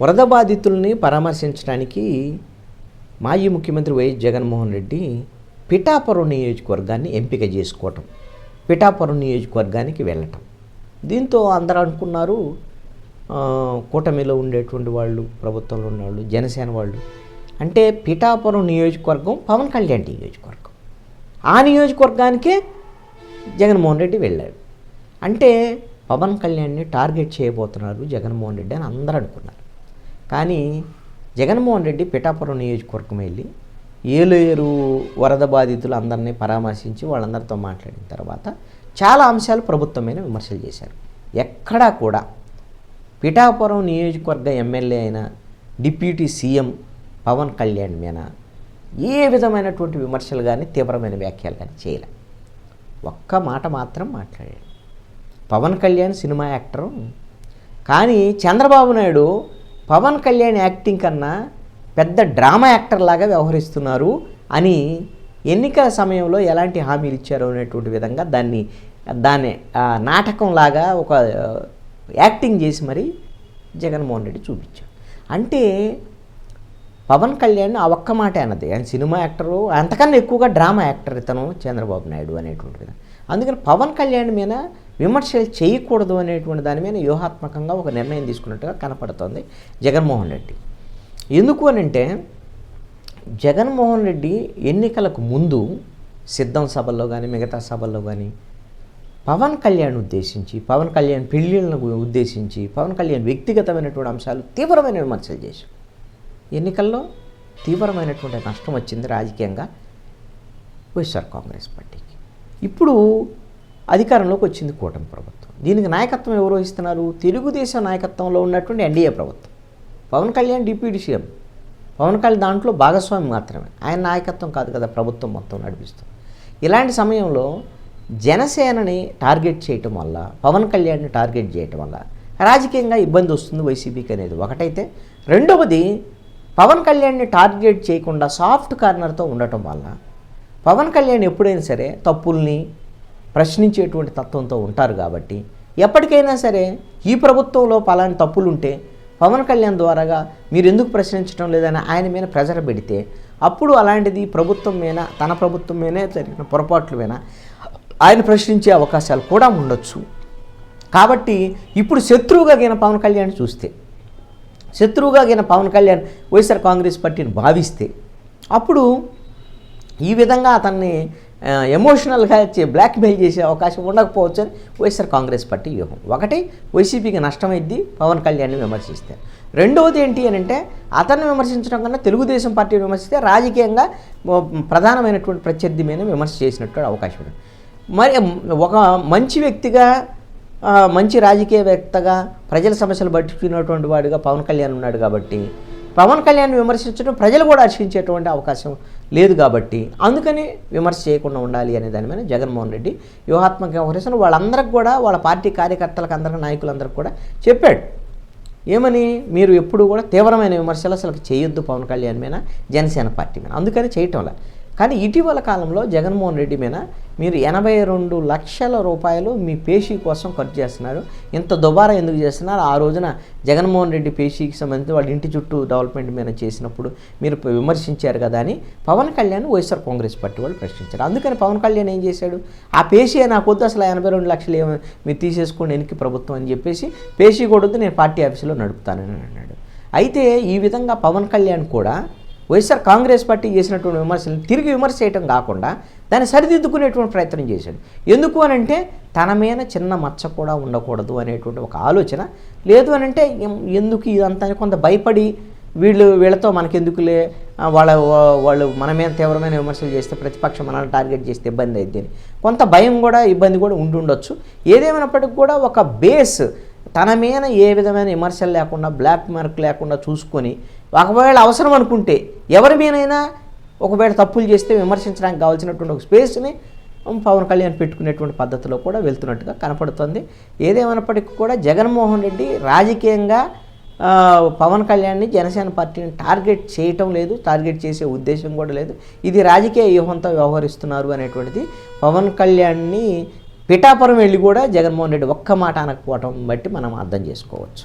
వరద బాధితుల్ని పరామర్శించడానికి మాజీ ముఖ్యమంత్రి వైఎస్ జగన్మోహన్ రెడ్డి పిఠాపురం నియోజకవర్గాన్ని ఎంపిక చేసుకోవటం పిఠాపురం నియోజకవర్గానికి వెళ్ళటం. దీంతో అందరూ అనుకున్నారు కూటమిలో ఉండేటువంటి వాళ్ళు ప్రభుత్వంలో ఉన్నవాళ్ళు జనసేన వాళ్ళు అంటే పిఠాపురం నియోజకవర్గం పవన్ కళ్యాణ్ నియోజకవర్గం. ఆ నియోజకవర్గానికే జగన్మోహన్ రెడ్డి వెళ్ళాడు. అంటే పవన్ కళ్యాణ్ని టార్గెట్ చేయబోతున్నారు జగన్మోహన్ రెడ్డి అని అందరూ అనుకున్నారు. కానీ జగన్మోహన్ రెడ్డి పిఠాపురం నియోజకవర్గం వెళ్ళి ఏలేరు వరద బాధితులు అందరినీ పరామర్శించి వాళ్ళందరితో మాట్లాడిన తర్వాత చాలా అంశాలు ప్రభుత్వం మీద విమర్శలు చేశారు. ఎక్కడా కూడా పిఠాపురం నియోజకవర్గ ఎమ్మెల్యే అయిన డిప్యూటీ సీఎం పవన్ కళ్యాణ్ మీద ఏ విధమైనటువంటి విమర్శలు కానీ తీవ్రమైన వ్యాఖ్యలు కానీ చేయలే. ఒక్క మాట మాత్రం మాట్లాడాడు. Pavan Kalyan cinema actor. కానీ చంద్రబాబు నాయుడు పవన్ కళ్యాణ్ యాక్టింగ్ కన్నా పెద్ద డ్రామా యాక్టర్ లాగా వ్యవహరిస్తున్నారు అని ఎన్నికల సమయంలో ఎలాంటి హామీలు ఇచ్చారో అనేటువంటి విధంగా దాన్ని దాన్ని నాటకంలాగా ఒక యాక్టింగ్ చేసి మరి జగన్మోహన్ రెడ్డి చూపించారు. అంటే పవన్ కళ్యాణ్ ఆ ఒక్క మాట అన్నది ఆయన సినిమా యాక్టరు అంతకన్నా ఎక్కువగా డ్రామా యాక్టర్ ఇతను చంద్రబాబు నాయుడు అనేటువంటి విధంగా. అందుకని పవన్ కళ్యాణ్ మీద విమర్శలు చేయకూడదు అనేటువంటి దాని మీద వ్యూహాత్మకంగా ఒక నిర్ణయం తీసుకున్నట్టుగా కనపడుతోంది జగన్మోహన్ రెడ్డి. ఎందుకు అని అంటే జగన్మోహన్ రెడ్డి ఎన్నికలకు ముందు సిద్ధం సభల్లో కానీ మిగతా సభల్లో కానీ పవన్ కళ్యాణ్ ఉద్దేశించి పవన్ కళ్యాణ్ పెళ్ళిళ్ళను ఉద్దేశించి పవన్ కళ్యాణ్ వ్యక్తిగతమైనటువంటి అంశాలు తీవ్రమైన విమర్శలు చేశారు. ఎన్నికల్లో తీవ్రమైనటువంటి నష్టం వచ్చింది రాజకీయంగా వైఎస్ఆర్ కాంగ్రెస్ పార్టీకి. ఇప్పుడు అధికారంలోకి వచ్చింది కూటమి ప్రభుత్వం. దీనికి నాయకత్వం ఎవరు వహిస్తున్నారు? తెలుగుదేశం నాయకత్వంలో ఉన్నటువంటి ఎన్డీఏ ప్రభుత్వం. Pavan Kalyan deputy CM. Pawan Kalyan దాంట్లో భాగస్వామి మాత్రమే. ఆయన నాయకత్వం కాదు కదా ప్రభుత్వం మొత్తం నడిపిస్తుంది. ఇలాంటి సమయంలో జనసేనని టార్గెట్ చేయటం వల్ల పవన్ కళ్యాణ్ని టార్గెట్ చేయటం వల్ల రాజకీయంగా ఇబ్బంది వస్తుంది వైసీపీకి అనేది ఒకటైతే. రెండవది పవన్ కళ్యాణ్ని టార్గెట్ చేయకుండా సాఫ్ట్ కార్నర్తో ఉండటం వల్ల పవన్ కళ్యాణ్ ఎప్పుడైనా సరే తప్పుల్ని ప్రశ్నించేటువంటి తత్వంతో ఉంటారు కాబట్టి ఎప్పటికైనా సరే ఈ ప్రభుత్వంలో పలాని తప్పులు ఉంటే పవన్ కళ్యాణ్ ద్వారాగా మీరు ఎందుకు ప్రశ్నించడం లేదని ఆయన మీద ప్రెజర్ పెడితే అప్పుడు అలాంటిది ప్రభుత్వం మీద తన ప్రభుత్వం మీదనే జరిగిన పొరపాట్లు మీద ఆయన ప్రశ్నించే అవకాశాలు కూడా ఉండొచ్చు. కాబట్టి ఇప్పుడు శత్రువుగా గిన పవన్ కళ్యాణ్ చూస్తే శత్రువుగా గిన పవన్ కళ్యాణ్ వైఎస్ఆర్ కాంగ్రెస్ పార్టీని భావిస్తే అప్పుడు ఈ విధంగా అతన్ని ఎమోషనల్గా చే- బ్లాక్మెయిల్ చేసే అవకాశం ఉండకపోవచ్చు అని వైఎస్ఆర్ కాంగ్రెస్ పార్టీ వ్యూహం. ఒకటి వైసీపీకి నష్టమైద్ది పవన్ కళ్యాణ్ని విమర్శిస్తే. రెండవది ఏంటి అని అంటే అతన్ని విమర్శించడం కన్నా తెలుగుదేశం పార్టీని విమర్శిస్తే రాజకీయంగా ప్రధానమైనటువంటి ప్రత్యర్థి మీద విమర్శ చేసినటువంటి అవకాశం ఉంది. మరి ఒక మంచి వ్యక్తిగా మంచి రాజకీయవేత్తగా ప్రజల సమస్యలు పట్టించుకున్నటువంటి వాడిగా పవన్ కళ్యాణ్ ఉన్నాడు కాబట్టి పవన్ కళ్యాణ్ విమర్శించడం ప్రజలు కూడా హర్షించేటువంటి అవకాశం లేదు కాబట్టి అందుకని విమర్శ చేయకుండా ఉండాలి అనే దాని మీద జగన్మోహన్ రెడ్డి వ్యూహాత్మక వ్యవహరిస్తున్న వాళ్ళందరికీ కూడా వాళ్ళ పార్టీ కార్యకర్తలకు అందరికీ నాయకులందరికీ కూడా చెప్పాడు. ఏమని? మీరు ఎప్పుడు కూడా తీవ్రమైన విమర్శలు అసలు చేయొద్దు పవన్ కళ్యాణ్ మీద జనసేన పార్టీ మీద. అందుకని చేయటంలా కానీ ఇటీవల కాలంలో జగన్మోహన్ రెడ్డి మీద మీరు ఎనభై రెండు లక్షల రూపాయలు మీ పేషీ కోసం ఖర్చు చేస్తున్నారు. ఇంత దుబారా ఎందుకు చేస్తున్నారు? ఆ రోజున జగన్మోహన్ రెడ్డి పేషీకి సంబంధించి వాళ్ళ ఇంటి చుట్టూ డెవలప్మెంట్ మీద చేసినప్పుడు మీరు విమర్శించారు కదా అని పవన్ కళ్యాణ్ వైఎస్ఆర్ కాంగ్రెస్ పార్టీ వాళ్ళు ప్రశ్నించారు. అందుకని పవన్ కళ్యాణ్ ఏం చేశాడు? ఆ పేషీ నాకు వద్దు అసలు ఎనభై రెండు లక్షలు ఏమో మీరు తీసేసుకోండి వెనక్కి ప్రభుత్వం అని చెప్పేసి పేషీ కూడా వద్దు నేను పార్టీ ఆఫీసులో నడుపుతానని అన్నాడు. అయితే ఈ విధంగా పవన్ కళ్యాణ్ కూడా వైఎస్ఆర్ కాంగ్రెస్ పార్టీ చేసినటువంటి విమర్శలు తిరిగి విమర్శ చేయటం కాకుండా దాన్ని సరిదిద్దుకునేటువంటి ప్రయత్నం చేశాడు. ఎందుకు అని అంటే తన మీద చిన్న మచ్చ కూడా ఉండకూడదు అనేటువంటి ఒక ఆలోచన. లేదు అని అంటే ఎందుకు ఇదంతా అని కొంత భయపడి వీళ్ళు వీళ్ళతో మనకెందుకులే వాళ్ళ వాళ్ళు మన మీద తీవ్రమైన విమర్శలు చేస్తే ప్రతిపక్షం మనల్ని టార్గెట్ చేస్తే ఇబ్బంది అయింది కొంత భయం కూడా ఇబ్బంది కూడా ఉండుండొచ్చు. ఏదేమైనప్పటికీ కూడా ఒక బేస్ తన మీద ఏ విధమైన విమర్శలు లేకుండా బ్లాక్ మార్క్ లేకుండా చూసుకొని ఒకవేళ అవసరం అనుకుంటే ఎవరి మీదైనా ఒకవేళ తప్పులు చేస్తే విమర్శించడానికి కావాల్సినటువంటి ఒక స్పేస్ని పవన్ కళ్యాణ్ పెట్టుకునేటువంటి పద్ధతిలో కూడా వెళ్తున్నట్టుగా కనపడుతుంది. ఏదేమైనప్పటికీ కూడా జగన్మోహన్ రెడ్డి రాజకీయంగా పవన్ కళ్యాణ్ని జనసేన పార్టీని టార్గెట్ చేయటం లేదు టార్గెట్ చేసే ఉద్దేశం కూడా లేదు. ఇది రాజకీయ వ్యూహంతో వ్యవహరిస్తున్నారు అనేటువంటిది పవన్ కళ్యాణ్ని పిఠాపురం వెళ్ళి కూడా జగన్మోహన్ రెడ్డి ఒక్క మాట అనకపోవటం బట్టి మనం అర్థం చేసుకోవచ్చు.